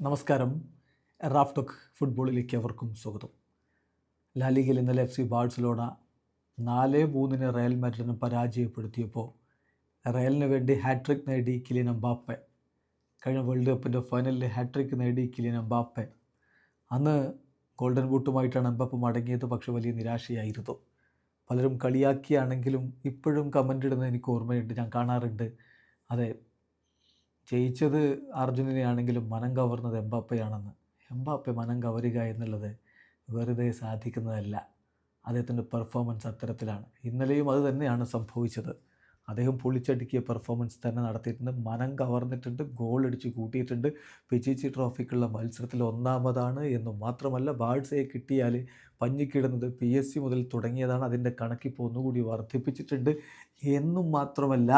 നമസ്കാരം. റാഫ്ടോക്ക് ഫുട്ബോളിലേക്ക് അവർക്കും സ്വാഗതം. ലാലിഗയിൽ ഇന്നലെ എഫ് സി ബാഴ്സലോണ നാല് മൂന്നിന് റയൽ മാഡ്രിഡിനെ പരാജയപ്പെടുത്തിയപ്പോൾ റയലിന് വേണ്ടി ഹാട്രിക് നേടി കിലിയൻ എംബാപ്പെ. കഴിഞ്ഞ വേൾഡ് കപ്പിന്റെ ഫൈനലിൽ ഹാട്രിക് നേടി കിലിയൻ എംബാപ്പെ. അന്ന് ഗോൾഡൻ ബൂട്ടുമായിട്ടാണ് എംബാപ്പെ മടങ്ങിയത് പക്ഷേ വലിയ നിരാശയായിരുന്നു. പലരും കളിയാക്കിയാണെങ്കിലും ഇപ്പോഴും കമന്റ് ഇടുന്നത് എനിക്ക് ഓർമ്മയുണ്ട് ഞാൻ കാണാറുണ്ട്. അതെ ജയിച്ചത് അർജുനനെയാണെങ്കിലും മനം കവർന്നത് എംബാപ്പയാണെന്ന്. എംബാപ്പെ മനം കവരുക എന്നുള്ളത് വെറുതെ സാധിക്കുന്നതല്ല. അദ്ദേഹത്തിന്റെ പെർഫോമൻസ് അത്തരത്തിലാണ്. ഇന്നലെയും അത് തന്നെയാണ് സംഭവിച്ചത്. അദ്ദേഹം പൊളിച്ചടുക്കിയ പെർഫോമൻസ് തന്നെ നടത്തിയിട്ടുണ്ട്. മനം കവർന്നിട്ടുണ്ട് ഗോൾ അടിച്ച് കൂട്ടിയിട്ടുണ്ട്. പിച്ചിച്ചി ട്രോഫിക്കുള്ള മത്സരത്തിൽ ഒന്നാമതാണ് എന്നും മാത്രമല്ല ബാഴ്സയെ കിട്ടിയാൽ പഞ്ഞിക്കിടുന്നത് പി എസ് സി മുതൽ തുടങ്ങിയതാണ്. അതിന്റെ കണക്കിപ്പോൾ ഒന്നുകൂടി വർദ്ധിപ്പിച്ചിട്ടുണ്ട്. എന്നും മാത്രമല്ല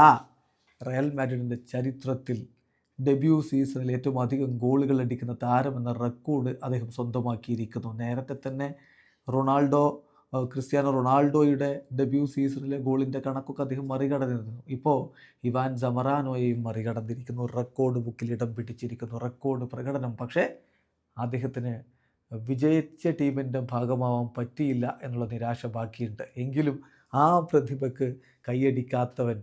റയൽ മാഡ്രിഡിന്റെ ചരിത്രത്തിൽ ഡെബ്യൂ സീസണിൽ ഏറ്റവും അധികം ഗോളുകൾ അടിക്കുന്ന താരമെന്ന റെക്കോർഡ് അദ്ദേഹം സ്വന്തമാക്കിയിരിക്കുന്നു. നേരത്തെ തന്നെ റൊണാൾഡോ ക്രിസ്ത്യാനോ റൊണാൾഡോയുടെ ഡെബ്യൂ സീസണിലെ ഗോളിന്റെ കണക്കൊക്കെ അദ്ദേഹം മറികടന്നിരുന്നു. ഇപ്പോൾ ഇവാൻ ജമറാനോയെയും മറികടന്നിരിക്കുന്നു. റെക്കോർഡ് ബുക്കിൽ ഇടം പിടിച്ചിരിക്കുന്നു. റെക്കോർഡ് പ്രകടനം. പക്ഷേ അദ്ദേഹത്തിന് വിജയിച്ച ടീമിന്റെ ഭാഗമാവാൻ പറ്റിയില്ല എന്നുള്ള നിരാശ ബാക്കിയുണ്ട്. എങ്കിലും ആ പ്രതിഭയ്ക്ക് കൈയടിക്കാത്തവൻ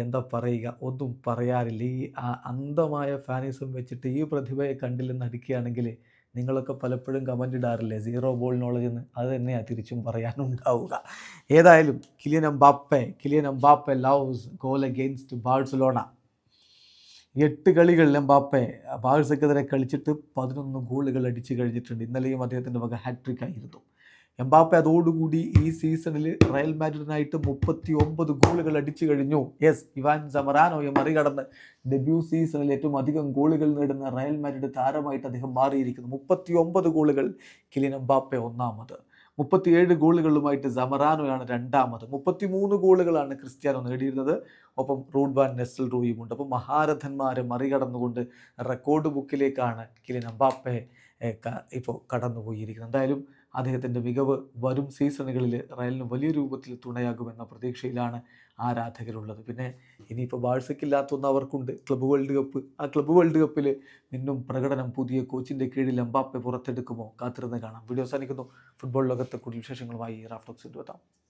എന്താ പറയുക? ഒന്നും പറയാറില്ല. ഈ അന്ധമായ ഫാനിസം വെച്ചിട്ട് ഈ പ്രതിഭയെ കണ്ടില്ലെന്ന് അടിക്കുകയാണെങ്കിൽ നിങ്ങളൊക്കെ പലപ്പോഴും കമന്റ് ഇടാറില്ലേ? സീറോ ബോൾ നോളജ് എന്ന്. അത് തന്നെയാണ് തിരിച്ചും പറയാനുണ്ടാവുക. ഏതായാലും Kylian Mbappe Kylian Mbappe loves goal against Barcelona. എട്ട് കളികളിൽ എംബാപ്പെ ബാഴ്സക്കെതിരെ കളിച്ചിട്ട് പതിനൊന്ന് ഗോളുകൾ അടിച്ചു കഴിഞ്ഞിട്ടുണ്ട്. ഇന്നലെയും അദ്ദേഹത്തിന്റെ വക ഹാട്രിക് ആയിരുന്നു. എംബാപ്പെ അതോടുകൂടി ഈ സീസണിൽ റയൽ മാഡ്രിഡിനായിട്ട് മുപ്പത്തി ഒമ്പത് ഗോളുകൾ അടിച്ചു കഴിഞ്ഞു. യെസ് ഇവാൻ സമറാനോയെ മറികടന്ന് ഡെബ്യൂ സീസണിൽ ഏറ്റവും അധികം ഗോളുകൾ നേടുന്ന റയൽ മാഡ്രിഡ് താരമായിട്ട് അദ്ദേഹം മാറിയിരിക്കുന്നു. മുപ്പത്തി ഒമ്പത് ഗോളുകൾ കിലിൻ എംബാപ്പെ ഒന്നാമത്. മുപ്പത്തിയേഴ് ഗോളുകളുമായിട്ട് സമറാനോയാണ് രണ്ടാമത്. മുപ്പത്തിമൂന്ന് ഗോളുകളാണ് ക്രിസ്ത്യാനോ നേടിയിരുന്നത്. ഒപ്പം റൂഡ്വാൻ നെസൽ നെസ്റ്റൽ റൂയും ഉണ്ട് അപ്പം മഹാരഥന്മാരെ മറികടന്നുകൊണ്ട് റെക്കോർഡ് ബുക്കിലേക്കാണ് കിലിൻ എംബാപ്പെ ഇപ്പോൾ കടന്നുപോയിരിക്കുന്നത്. എന്തായാലും അദ്ദേഹത്തിന്റെ മികവ് വരും സീസണുകളിൽ റയലിന് വലിയ രൂപത്തിൽ തുണയാകുമെന്ന പ്രതീക്ഷയിലാണ് ആരാധകരുള്ളത്. പിന്നെ ഇനിയിപ്പോൾ ബാഴ്സയ്ക്കില്ലാത്തൊന്ന് അവർക്കുണ്ട് ക്ലബ്ബ് വേൾഡ് കപ്പ്. ആ ക്ലബ്ബ് വേൾഡ് കപ്പിൽ നിന്നും പ്രകടനം പുതിയ കോച്ചിന്റെ കീഴിൽ എംബാപ്പെ പുറത്തെടുക്കുമോ കാത്തിരുന്ന് കാണാം. വീഡിയോ അവസാനിക്കുന്നു. ഫുട്ബോൾ ലോകത്തെ കൂടുതൽ വിശേഷങ്ങളുമായി റാഫ്റ്റോക്സിന്റെ എത്താം